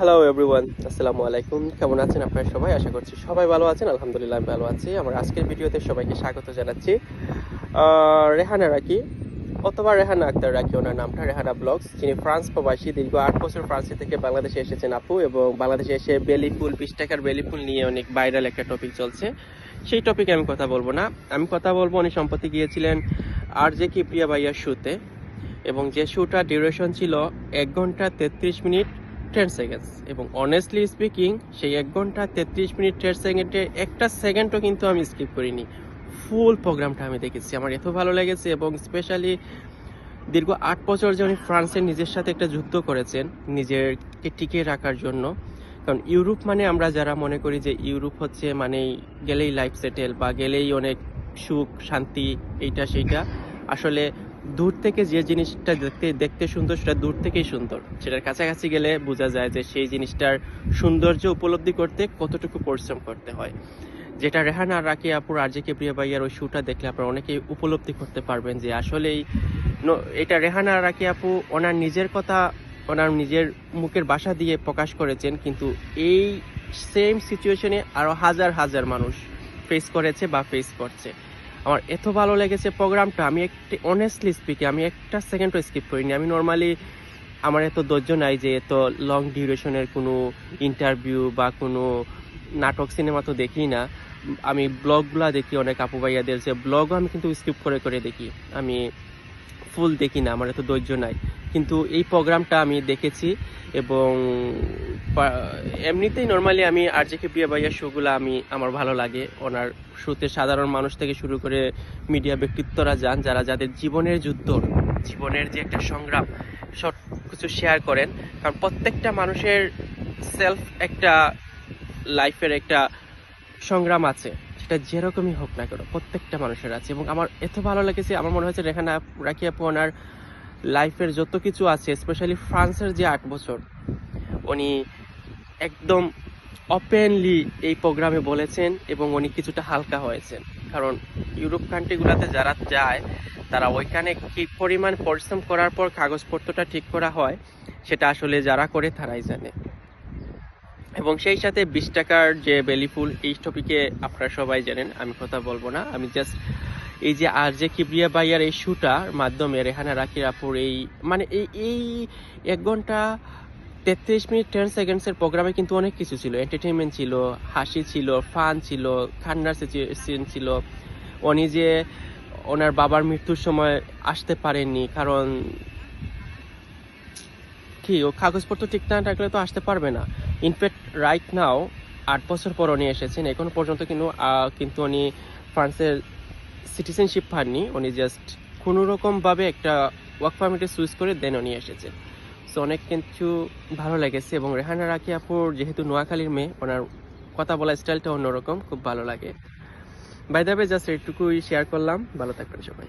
Hello everyone আসসালামু আলাইকুম কেমন আছেন আপনারা সবাই? আশা করছি সবাই ভালো আছেন। আলহামদুলিল্লাহ, আমি ভালো আছি। আমার আজকের ভিডিওতে সবাইকে স্বাগত জানাচ্ছি। রেহানা রাকি, অথবা রেহানা আক্তার রাকি, ওনার নামটা রেহানা ব্লগস। যিনি ফ্রান্স প্রবাসী, দীর্ঘ আট বছর ফ্রান্সে থেকে বাংলাদেশে এসেছেন আপু, এবং বাংলাদেশে এসে বেলি ফুল, বিশ টাকার বেলি ফুল নিয়ে অনেক ভাইরাল একটা টপিক চলছে। সেই টপিকে আমি কথা বলব না। আমি কথা বলব, উনি সম্প্রতি গিয়েছিলেন আর জে কি প্রিয়া ভাইয়ার শুতে এবং যে শুটার ডিউরেশন ছিল এক ঘণ্টা তেত্রিশ মিনিট। টেন সেকেন্ডস এবং অনেস্টলি স্পিকিং সেই এক ঘণ্টা তেত্রিশ মিনিট টেন সেকেন্ডে একটা সেকেন্ডও কিন্তু আমি স্কিপ করিনি। ফুল প্রোগ্রামটা আমি দেখেছি। আমার এত ভালো লেগেছে এবং স্পেশালি দীর্ঘ আট বছর যে উনি ফ্রান্সের নিজের সাথে একটা যুদ্ধ করেছেন নিজেরকে টিকিয়ে রাখার জন্য। কারণ ইউরোপ মানে আমরা যারা মনে করি যে ইউরোপ হচ্ছে মানে গেলেই লাইফ সেটেল বা গেলেই অনেক সুখ, শান্তি, এইটা, সেইটা। আসলে দূর থেকে যে জিনিসটা দেখতে দেখতে সুন্দর, সেটা দূর থেকেই সুন্দর। সেটার কাছাকাছি গেলে বোঝা যায় যে সেই জিনিসটার সৌন্দর্য উপলব্ধি করতে কতটুকু পরিশ্রম করতে হয়। যেটা রেহানা, রাকি আপুর, আর জে কে প্রিয়া ভাইয়ার ওই শুটা দেখলে আপনারা অনেকেই উপলব্ধি করতে পারবেন যে আসলেই এটা রেহানা আর রাকি আপু ওনার নিজের কথা, ওনার নিজের মুখের বাসা দিয়ে প্রকাশ করেছেন, কিন্তু এই সেম সিচুয়েশনে আরও হাজার হাজার মানুষ ফেস করেছে বা ফেস করছে। আমার এত ভালো লেগেছে প্রোগ্রামটা, আমি একটি অনেস্টলি স্পিকে আমি একটা সেকেন্ডও স্কিপ করিনি। আমি নর্মালি আমার এত ধৈর্য নাই যে এত লং ডিউরেশনের কোনো ইন্টারভিউ বা কোনো নাটক সিনেমা তো দেখি না। আমি ব্লগগুলো দেখি, অনেক আপু ভাইয়াদের যে ব্লগও আমি কিন্তু স্কিপ করে করে দেখি। আমি ফুল দেখি না, আমার এত ধৈর্য নাই। কিন্তু এই প্রোগ্রামটা আমি দেখেছি। এবং এমনিতেই নর্মালি আমি আর জে কে প্রিয়া শোগুলো আমি, আমার ভালো লাগে। ওনার শুতে সাধারণ মানুষ থেকে শুরু করে মিডিয়া ব্যক্তিত্বরা যান, যারা যাদের জীবনের যুদ্ধ, জীবনের যে একটা সংগ্রাম সব কিছু শেয়ার করেন। কারণ প্রত্যেকটা মানুষের সেলফ একটা লাইফের একটা সংগ্রাম আছে। সেটা যেরকমই হোক না কেন, প্রত্যেকটা মানুষের আছে। এবং আমার এত ভালো লেগেছে, আমার মনে হচ্ছে রেখানা রাখি আপু ওনার লাইফের যত কিছু আছে স্পেশালি ফ্রান্সের যে আট বছর, উনি একদম ওপেনলি এই প্রোগ্রামে বলেছেন এবং উনি কিছুটা হালকা হয়েছেন। কারণ ইউরোপ কান্ট্রিগুলোতে যারা যায়, তারা ওইখানে কি পরিমাণ পরিশ্রম করার পর কাগজপত্রটা ঠিক করা হয়, সেটা আসলে যারা করে তারাই জানে। এবং সেই সাথে বিশ টাকার যে বেলি ফুল, এই টপিকে আপনারা সবাই জানেন, আমি কথা বলব না। আমি জাস্ট এই যে আর যে কিবরিয়া ভাইয়ার এই শুটার মাধ্যমে রেহানা রাকির আপুর এই মানে এই এই এক ঘণ্টা তেত্রিশ মিনিট টেন সেকেন্ডসের প্রোগ্রামে কিন্তু অনেক কিছু ছিল। এন্টারটেনমেন্ট ছিল, হাসি ছিল ফান ছিল কান্নার সিচুয়েশন ছিল। উনি যে ওনার বাবার মৃত্যুর সময় আসতে পারেননি, কারণ কি, ও কাগজপত্র ঠিক না থাকলে তো আসতে পারবে না। ইনফ্যাক্ট রাইট নাও আট বছর পর উনি এসেছেন। এখনও পর্যন্ত কিন্তু কিন্তু উনি ফ্রান্সের সিটিজেনশিপ পাননি, উনি জাস্ট কোনোরকমভাবে একটা ওয়ার্ক পারমিটে সুইচ করে দেন উনি এসেছে। সো অনেক কিন্তু ভালো লেগেছে এবং রেহানা রাখি আপুর যেহেতু নোয়াখালীর মেয়ে, ওনার কথা বলা স্টাইলটা অন্যরকম, খুব ভালো লাগে। বাইদাবে জাস্ট এটুকুই শেয়ার করলাম, ভালো থাকবেন সবাই।